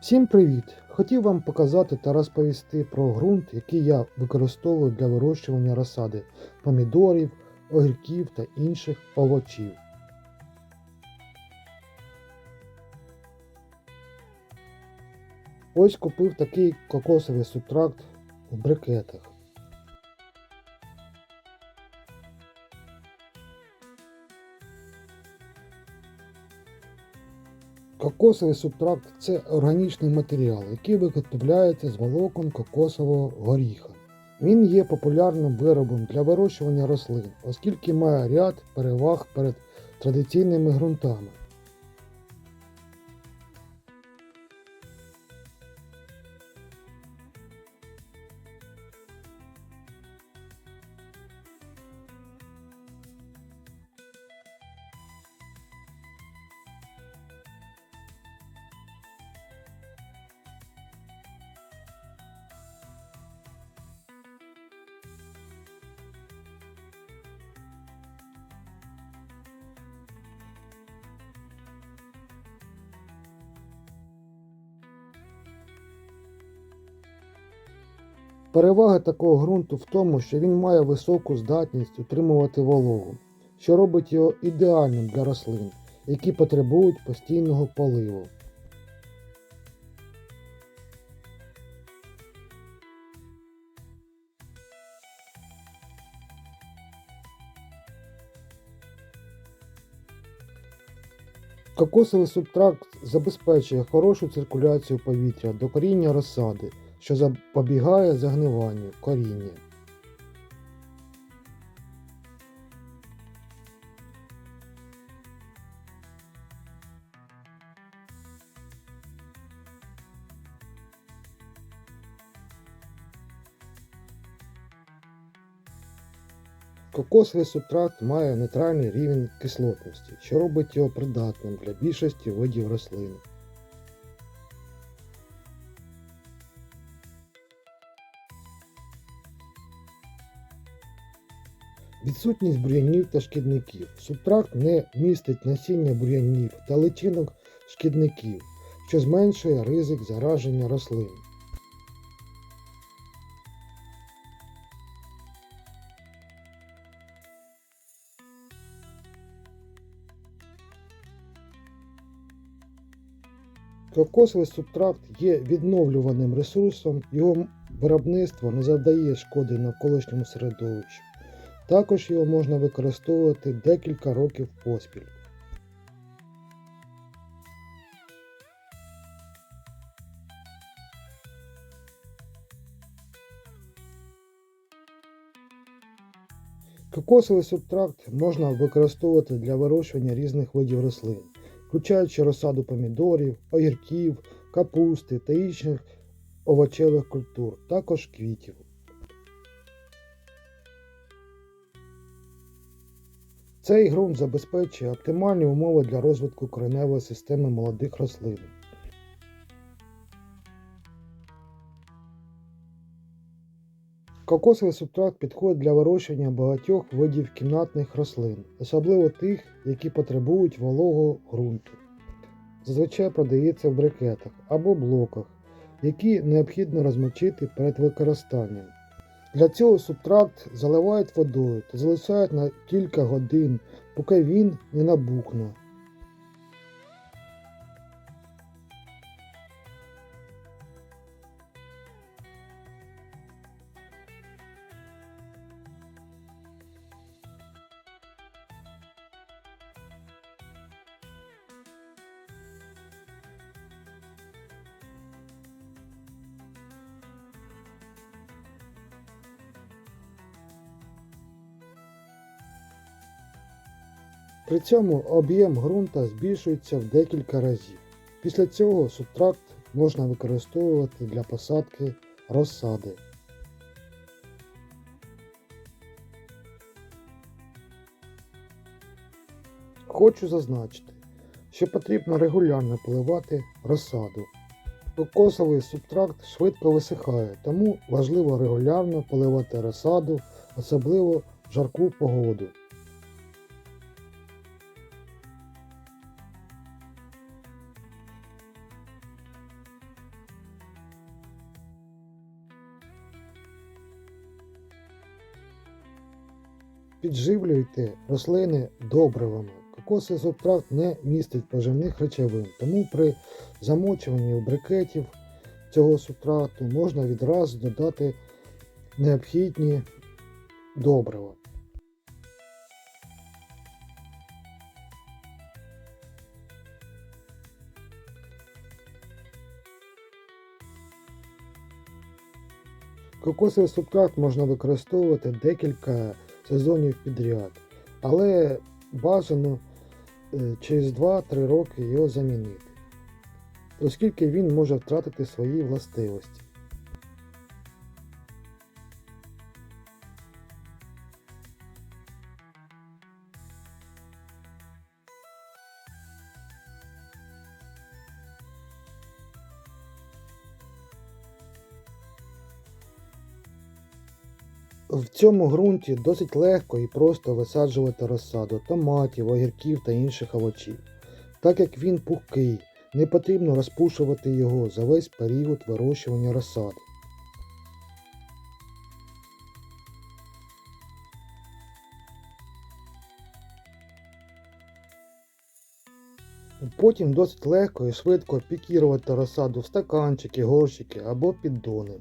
Всім привіт! Хотів вам показати та розповісти про ґрунт, який я використовую для вирощування розсади помідорів, огірків та інших овочів. Ось купив такий кокосовий субтракт в брикетах. Кокосовий субтракт це органічний матеріал, який виготовляється з волокон кокосового горіха. Він є популярним виробом для вирощування рослин, оскільки має ряд переваг перед традиційними ґрунтами. Перевага такого ґрунту в тому, що він має високу здатність утримувати вологу, що робить його ідеальним для рослин, які потребують постійного поливу. Кокосовий субтракт забезпечує хорошу циркуляцію повітря до коріння розсади, що запобігає загниванню коріння. Кокосовий субтракт має нейтральний рівень кислотності, що робить його придатним для більшості видів рослин. Відсутність бур'янів та шкідників. Субтракт не містить насіння бур'янів та личинок шкідників, що зменшує ризик зараження рослин. Кокосовий субтракт є відновлюваним ресурсом, його виробництво не завдає шкоди навколишньому середовищу. Також його можна використовувати декілька років поспіль. Кокосовий субтракт можна використовувати для вирощування різних видів рослин, включаючи розсаду помідорів, огірків, капусти та інших овочевих культур, також квітів. Цей ґрунт забезпечує оптимальні умови для розвитку кореневої системи молодих рослин. Кокосовий субтракт підходить для вирощування багатьох видів кімнатних рослин, особливо тих, які потребують вологого ґрунту. Зазвичай продається в брикетах або блоках, які необхідно розмочити перед використанням. Для цього субтракт заливають водою та залишають на кілька годин, поки він не набухне. При цьому об'єм ґрунта збільшується в декілька разів. Після цього субтракт можна використовувати для посадки розсади. Хочу зазначити, що потрібно регулярно поливати розсаду. Кокосовий субтракт швидко висихає, тому важливо регулярно поливати розсаду, особливо в жарку погоду. Підживлюйте рослини добривами. Кокосовий субстрат не містить поживних речовин, тому при замочуванні брикетів цього субстрату можна відразу додати необхідні добрива. Кокосовий субстрат можна використовувати декілька сезонів підряд, але бажано е, через 2-3 роки його замінити, оскільки він може втратити свої властивості. В цьому ґрунті досить легко і просто висаджувати розсаду томатів, огірків та інших овочів. Так як він пухкий, не потрібно розпушувати його за весь період вирощування розсади. Потім досить легко і швидко пікірувати розсаду в стаканчики, горщики або піддони.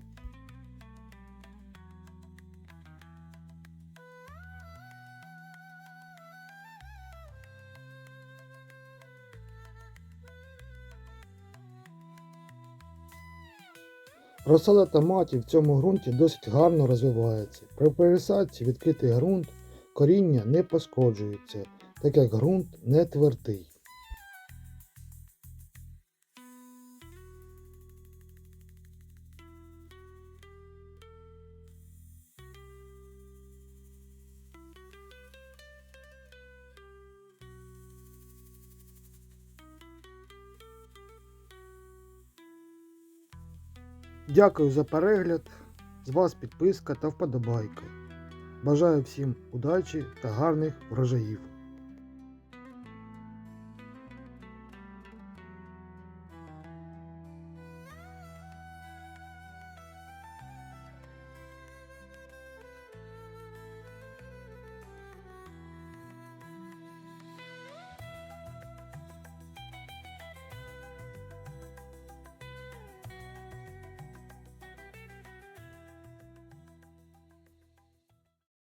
Розсада томатів в цьому ґрунті досить гарно розвивається. При пересадці відкритий ґрунт коріння не пошкоджується, так як ґрунт не твердий. Дякую за перегляд. З вас підписка та вподобайка. Бажаю всім удачі та гарних врожаїв.